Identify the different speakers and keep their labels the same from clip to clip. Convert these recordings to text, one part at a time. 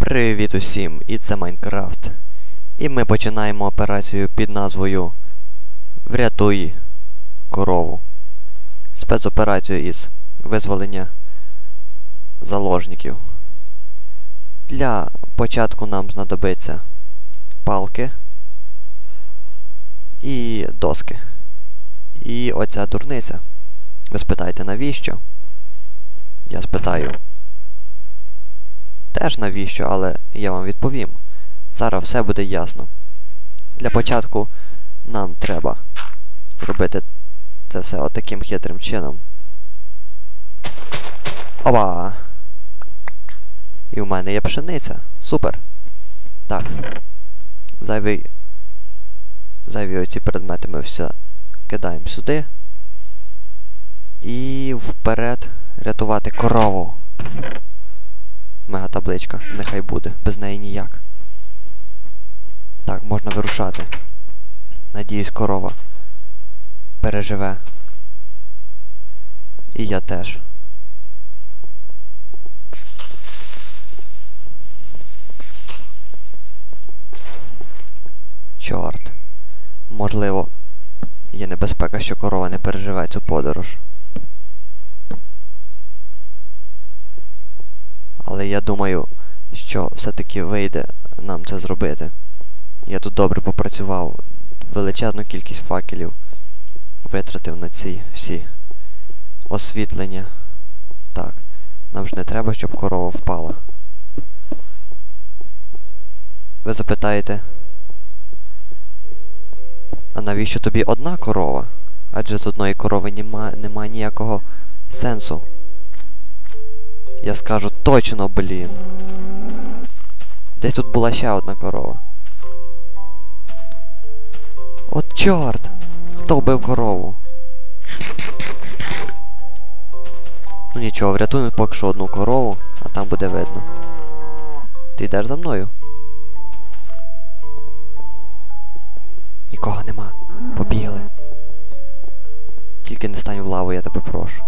Speaker 1: Привіт усім, і це Майнкрафт. І ми починаємо операцію під назвою Врятуй корову. Спецоперацію із визволення заложників. Для початку нам знадобиться палки і доски. І оця дурниця. Ви спитаєте, навіщо? Я спитаю. Теж навіщо, але я вам відповім. Зараз все буде ясно. Для початку нам треба зробити це все отаким хитрим чином. Оба! І в мене є пшениця. Супер! Так. Зайві. Зайві оці предмети ми все кидаємо сюди. І вперед рятувати корову. Мега табличка, нехай буде, без неї ніяк. Так, можна вирушати. Надіюсь, корова переживе. І я теж. Чорт. Можливо, є небезпека, що корова не переживе цю подорож. Але я думаю, що все-таки вийде нам це зробити. Я тут добре попрацював, величезну кількість факелів витратив на ці всі освітлення. Так, нам ж не треба, щоб корова впала. Ви запитаєте, а навіщо тобі одна корова? Адже з одної корови немає нема ніякого сенсу. Я скажу точно, блін. Десь тут була ще одна корова. От чорт! Хто вбив корову? Ну нічого, врятуємо поки що одну корову, а там буде видно. Ти йдеш за мною? Нікого нема. Побігли. Тільки не стань в лаву, я тебе прошу.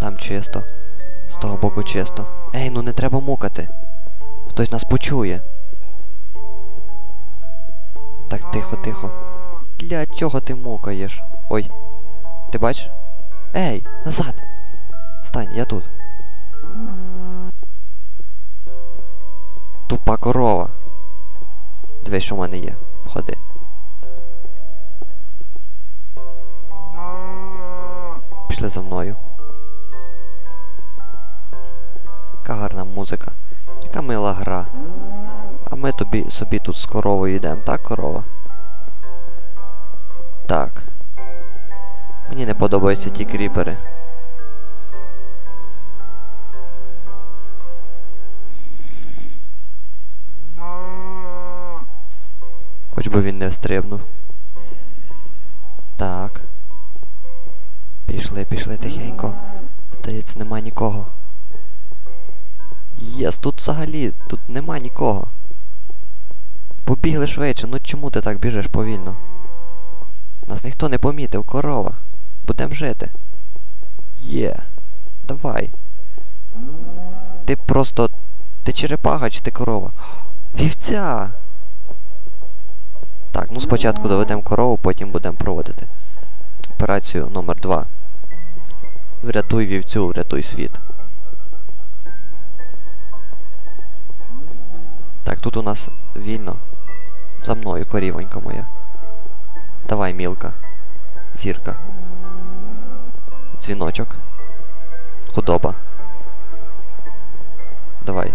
Speaker 1: Там чисто. З того боку чисто. Ей, ну не треба мукати. Хтось нас почує. Так, тихо, тихо. Для чого ти мукаєш? Ой. Ти бачиш? Ей, назад! Стань, я тут. Тупа корова. Дивись, що в мене є. Ходи. Пішли за мною. Яка гарна музика. Яка мила гра. А ми тобі собі тут з коровою йдемо, так, корова? Так. Мені не подобаються ті кріпери. Хоч би він не стрибнув. Так. Пішли, пішли тихенько. Здається, нема нікого. Єс, тут взагалі, тут нема нікого. Побігли швидше, ну чому ти так біжиш повільно? Нас ніхто не помітив, корова. Будем жити. Є. Давай. Ти просто... Ти черепаха чи ти корова? Вівця! Так, ну спочатку доведемо корову, потім будемо проводити операцію номер 2 Врятуй вівцю, врятуй світ. Так, тут у нас вільно. За мною, корівонька моя. Давай, мілка. Зірка. Дзвіночок. Худоба. Давай.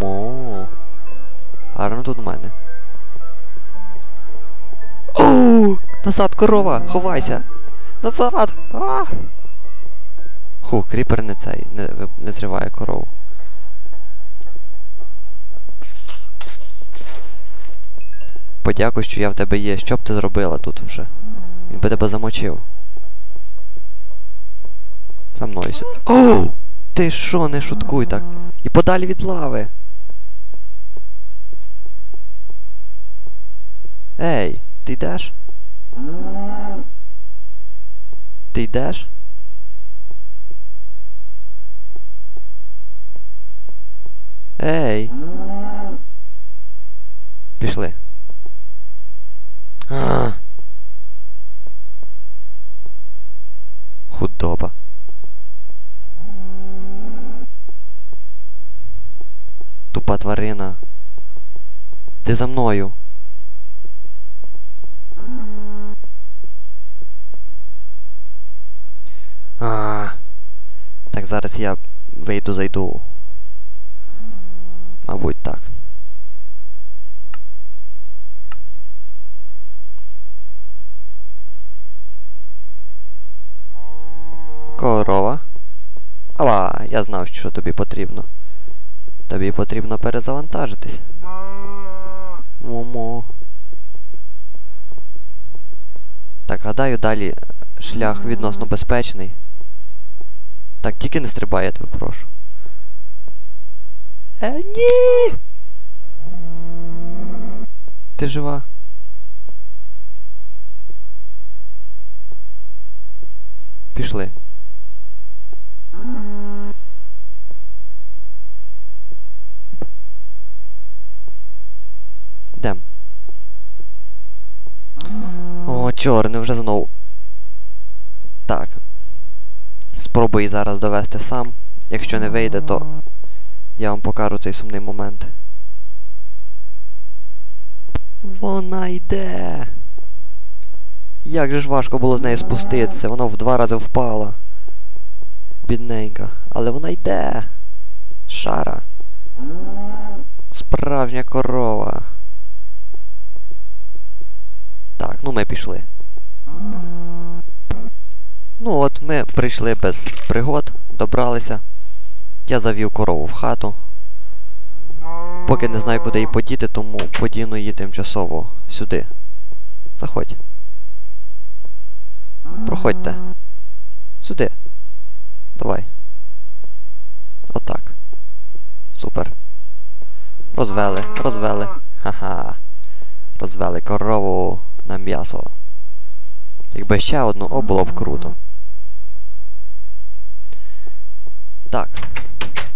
Speaker 1: Му. Гарно тут у мене. Оу! Назад, корова! Ховайся! Назад! А! Ху, кріпер не цей, не, не зриває корову. Подякуй, що я в тебе є. Що б ти зробила тут вже? Він би тебе замочив. За мною ся. Оу! Ти що, не шуткуй так? І подалі від лави. Ей, ти йдеш? Ти йдеш? Ей! Пішли. А. Худоба. Тупа тварина. Ти за мною. А. Так, зараз я вийду, зайду. Мабуть, так. Корова. Ава, я знав, що тобі потрібно. Тобі потрібно перезавантажитись. Му-му. Так, гадаю, далі шлях відносно безпечний. Так, тільки не стрибай, я тебе прошу. Е, ні! Ти жива? Пішли. Йдем. О, чорний вже знову. Так. Спробую зараз довести сам. Якщо не вийде, то я вам покажу цей сумний момент. Вона йде. Як же ж важко було з неї спуститися, вона в два рази впала. Бідненька. Але вона йде. Шара. Справжня корова. Так, ну ми пішли. Ну от, ми прийшли без пригод, добралися. Я завів корову в хату. Поки не знаю, куди її подіти, тому подіну її тимчасово сюди. Заходь. Проходьте. Сюди. Давай. Отак. Супер. Розвели, розвели. Ха-ха. Розвели корову на м'ясо. Якби ще одну, о, було б круто. Так.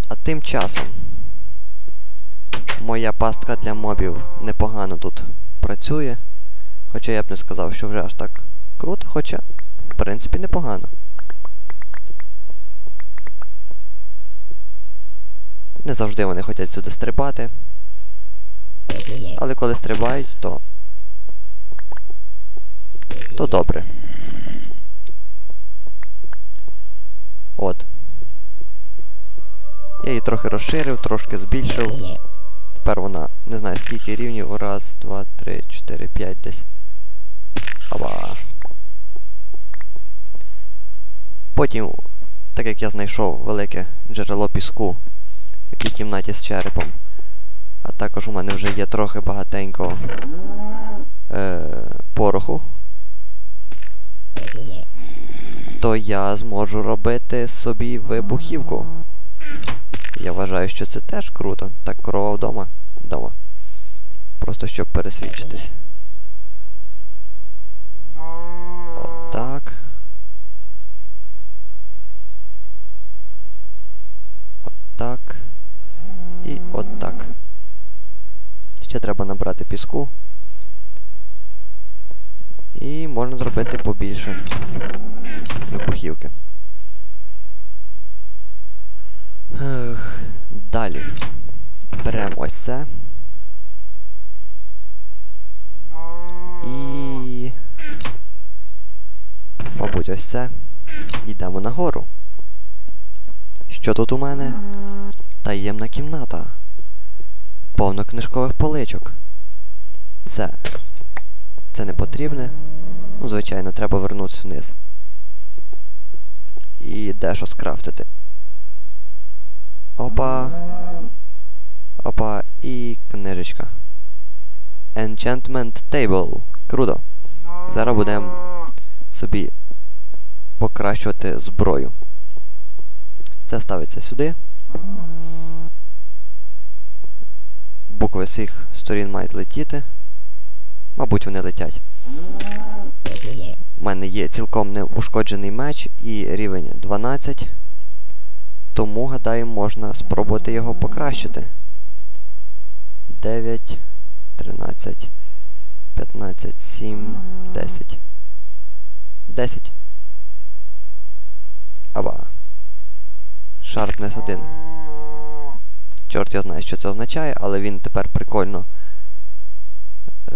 Speaker 1: А тим часом моя пастка для мобів непогано тут працює. Хоча я б не сказав, що вже аж так круто, хоча, в принципі, непогано. Не завжди вони хочуть сюди стрибати. Але коли стрибають, то... То добре. От. Я її трохи розширив, трошки збільшив. Тепер вона не знаю скільки рівнів. Раз, два, три, чотири, п'ять десь. Аба. Потім, так як я знайшов велике джерело піску в тій кімнаті з черепом, а також у мене вже є трохи багатенько е, пороху, то я зможу робити собі вибухівку. Я вважаю, що це теж круто. Так, корова вдома. Вдома. Просто щоб пересвідчитись. Отак. Отак. І отак. Ще треба набрати піску. Можна зробити побільше вибухівки. Далі. Беремо ось це. І... Мабуть, ось це. Йдемо нагору. Що тут у мене? Таємна кімната. Повно книжкових поличок. Це. Це не потрібне. Ну, звичайно, треба вернутися вниз. І дещо скрафтити. Опа. Опа. І книжечка. Enchantment Table. Круто. Зараз будемо собі покращувати зброю. Це ставиться сюди. Букви з цих сторін мають летіти. Мабуть, вони летять. У мене є цілком неушкоджений меч і рівень 12. Тому, гадаю, можна спробувати його покращити. 9, 13, 15, 7, 10. 10. Аба. Sharpness 1. Чорт я знаю, що це означає, але він тепер прикольно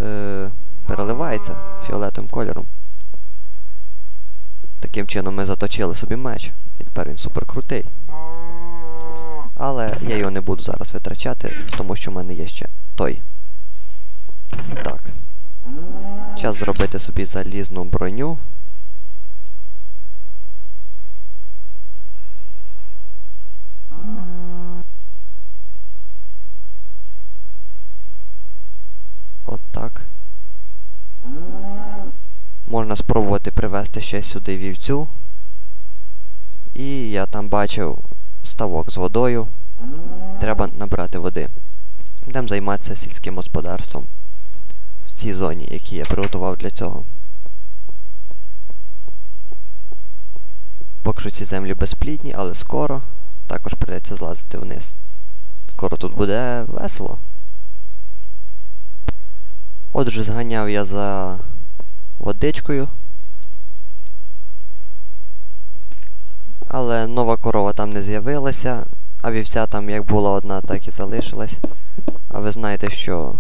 Speaker 1: е, переливається фіолетовим кольором. Таким чином ми заточили собі меч. І тепер він супер крутий. Але я його не буду зараз витрачати, тому що в мене є ще той. Так. Час зробити собі залізну броню. От так. Можна спробувати привезти ще сюди вівцю. І я там бачив ставок з водою. Треба набрати води. Йдемо займатися сільським господарством в цій зоні, які я приготував для цього. Поки що ці землі безплідні, але скоро також прийдеться злазити вниз. Скоро тут буде весело. Отже, зганяв я за водичкою. Але нова корова там не з'явилася, а вівця там як була одна, так і залишилась. А ви знаєте, що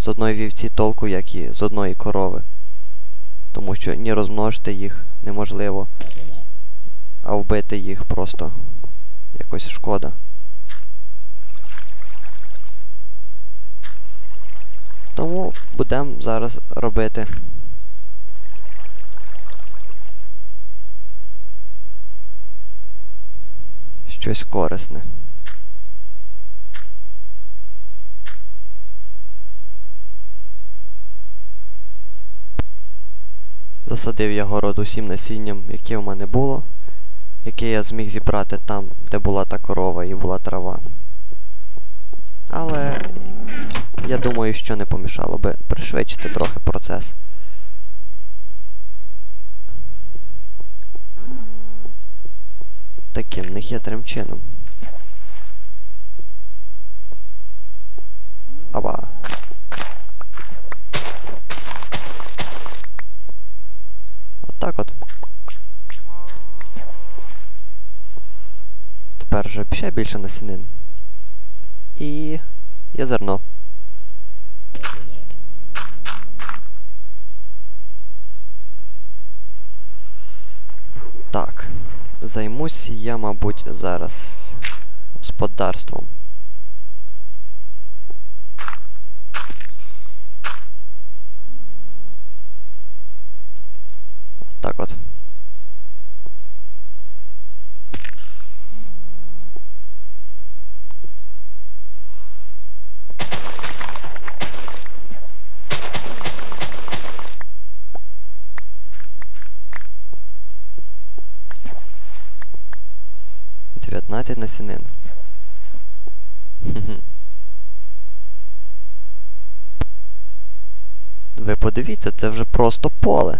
Speaker 1: з одної вівці толку, як і з одної корови. Тому що ні розмножити їх неможливо, а вбити їх просто якось шкода. Тому будемо зараз робити. Щось корисне. Засадив я город усім насінням, яке в мене було, яке я зміг зібрати там, де була та корова і була трава. Але я думаю, що не помішало би пришвидшити трохи процес. Таким нехитрим чином. Аба. Отак от. Тепер вже ще більше насінин. І є зерно. Займусь я, мабуть, зараз господарством. Так от. Дев'ятнадцять насінин. Хе-хе. Ви подивіться, це вже просто поле.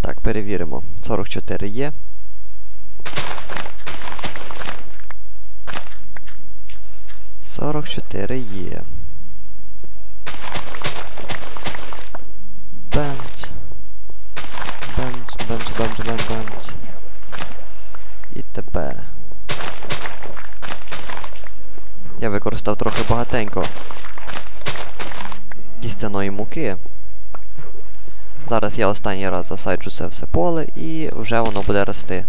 Speaker 1: Так, перевіримо. 44 є. Сорок чотири є. Бемц. Бемц, бемц, бемц, бемц, бемц. І. Я використав трохи багатенько кістяної муки. Зараз я останній раз засаджу це все поле і вже воно буде рости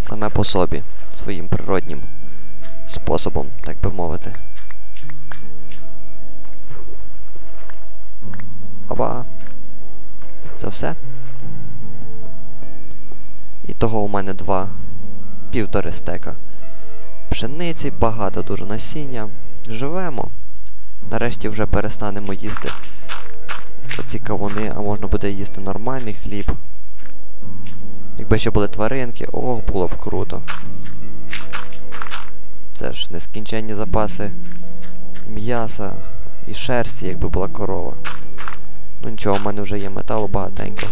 Speaker 1: саме по собі, своїм природнім способом, так би мовити. Аба. Це все. І того у мене два півтори стека. Пшениці, багато дуже насіння. Живемо. Нарешті вже перестанемо їсти оці кавуни, а можна буде їсти нормальний хліб. Якби ще були тваринки, ох, було б круто. Це ж нескінченні запаси м'яса і шерсті, якби була корова. Ну нічого, в мене вже є металу багатенько.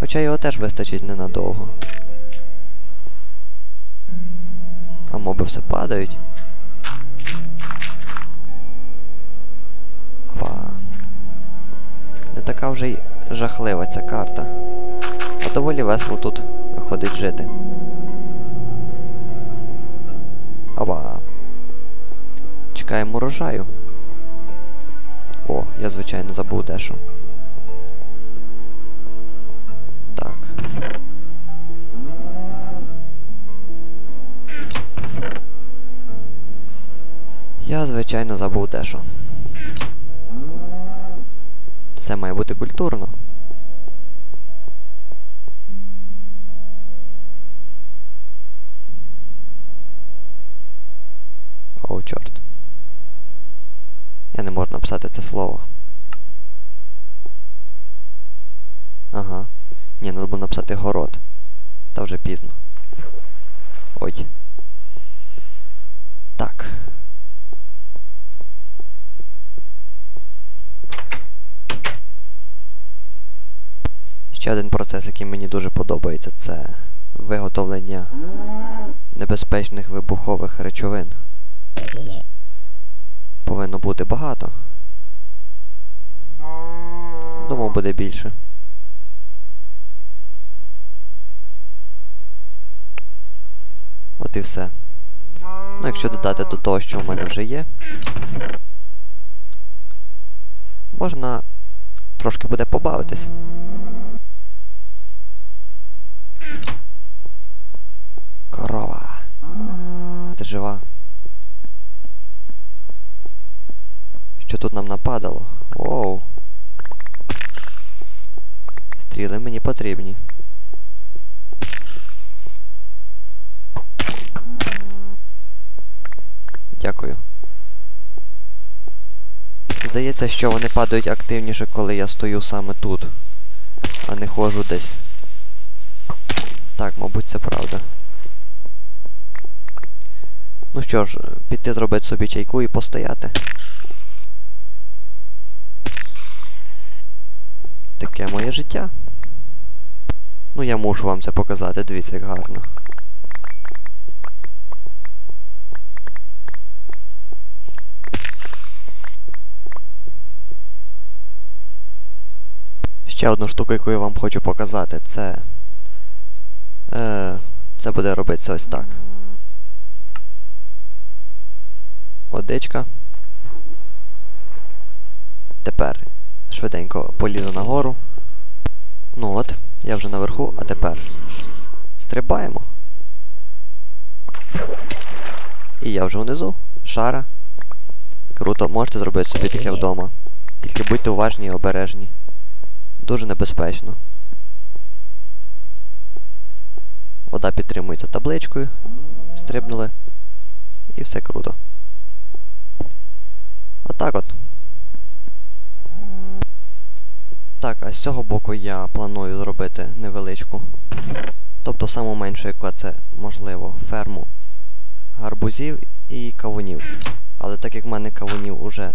Speaker 1: Хоча його теж вистачить ненадовго. А моби все падають. Опа. Не така вже й жахлива ця карта. А доволі весело тут виходить жити. Опа. Чекаємо урожаю. О, я, звичайно, забув дещо. Звичайно, забув дещо. Все має бути культурно. О, чорт. Я не можу написати це слово. Ага. Ні, треба було написати город. Та вже пізно. Ой. Так. Ще один процес, який мені дуже подобається, це виготовлення небезпечних вибухових речовин. Повинно бути багато. Думав, буде більше. От і все. Ну, якщо додати до того, що в мене вже є, можна трошки буде побавитись. Корова. Ти жива? Що тут нам нападало? Оу. Стріли мені потрібні. Дякую. Здається, що вони падають активніше, коли я стою саме тут, а не ходжу десь. Так, мабуть, це правда. Ну що ж, піти зробити собі чайку і постояти. Таке моє життя. Ну я мушу вам це показати, дивіться, як гарно. Ще одну штуку, яку я вам хочу показати, це. Е, Це буде робитися ось так. Водичка. Тепер швиденько полізу нагору. Ну от, я вже наверху, а тепер стрибаємо. І я вже внизу. Шара. Круто, можете зробити собі таке вдома. Тільки будьте уважні і обережні. Дуже небезпечно. Вода підтримується табличкою. Стрибнули. І все круто. Отак от. Так, а з цього боку я планую зробити невеличку. Тобто саму меншу, яка це можливо, ферму гарбузів і кавунів. Але так як в мене кавунів уже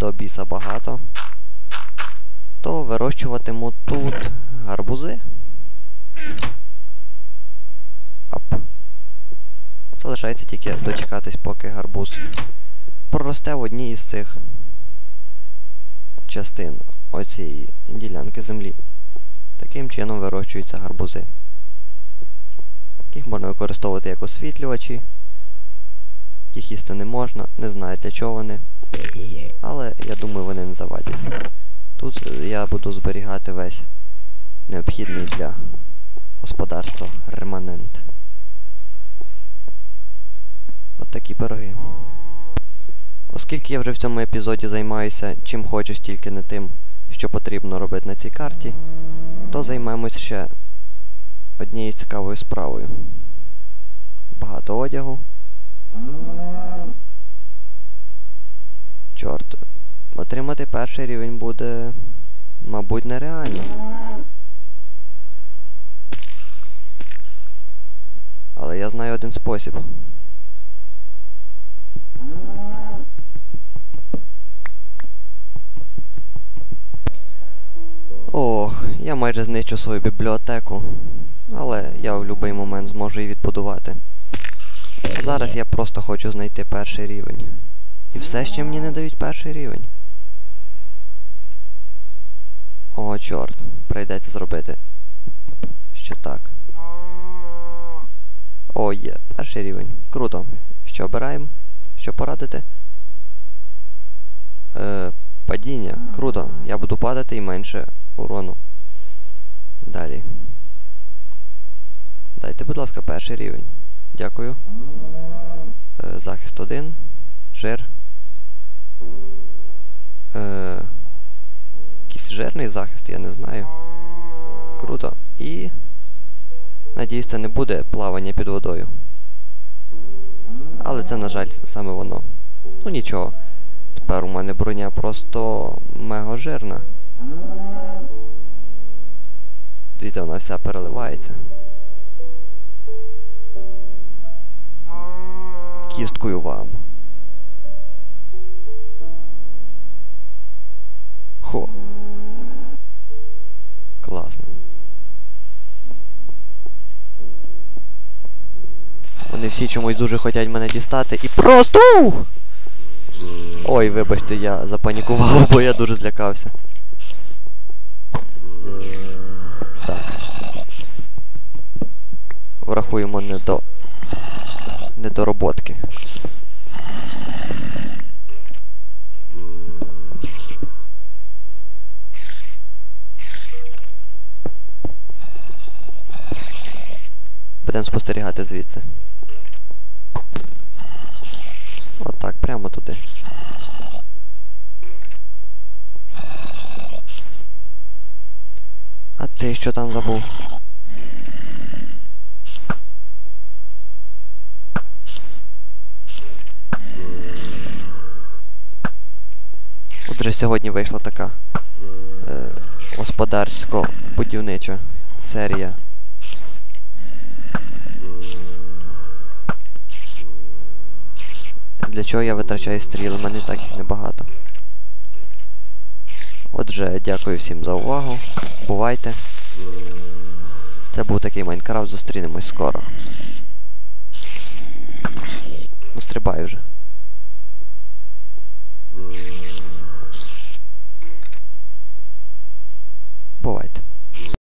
Speaker 1: до біса багато, то вирощуватиму тут гарбузи. Ап. Залишається тільки дочекатись, поки гарбуз проросте в одній із цих частин оцієї ділянки землі. Таким чином вирощуються гарбузи. Їх можна використовувати як освітлювачі. Їх їсти не можна, не знаю для чого вони. Але я думаю, вони не завадять. Тут я буду зберігати весь необхідний для господарства реманент. От такі пироги. Оскільки я вже в цьому епізоді займаюся чим хочу, тільки не тим, що потрібно робити на цій карті, то займаємось ще однією цікавою справою. Багато одягу. Чорт, отримати перший рівень буде, мабуть, нереально. Але я знаю один спосіб. Я майже знищу свою бібліотеку, але я в будь-який момент зможу її відбудувати. Зараз я просто хочу знайти перший рівень. І все ще мені не дають перший рівень. О, чорт. Прийдеться зробити. Ще так. О, є. Перший рівень. Круто. Що обираємо? Що порадити? Е, падіння. Круто. Я буду падати і менше урону. Далі. Дайте, будь ласка, перший рівень. Дякую. Е, захист 1. Жир. Е, якийсь жирний захист, я не знаю. Круто. І. Надіюсь, це не буде плавання під водою. Але це, на жаль, саме воно. Ну нічого. Тепер у мене броня просто мега жирна. Дивіться, вона вся переливається. Кісткою вам. Хо. Класно. Вони всі чомусь дуже хочуть мене дістати і просто. Ой, вибачте, я запанікував, бо я дуже злякався. Так. Врахуємо не до. недороботки. Будемо спостерігати звідси. Отак, прямо туди. А ти що там забув? Отже, сьогодні вийшла така е, господарсько-будівнича серія. Для чого я витрачаю стріли? У мене так їх небагато. Отже, дякую всім за увагу. Бувайте. Це був такий Майнкрафт, зустрінемось скоро. Ну, стрибай вже.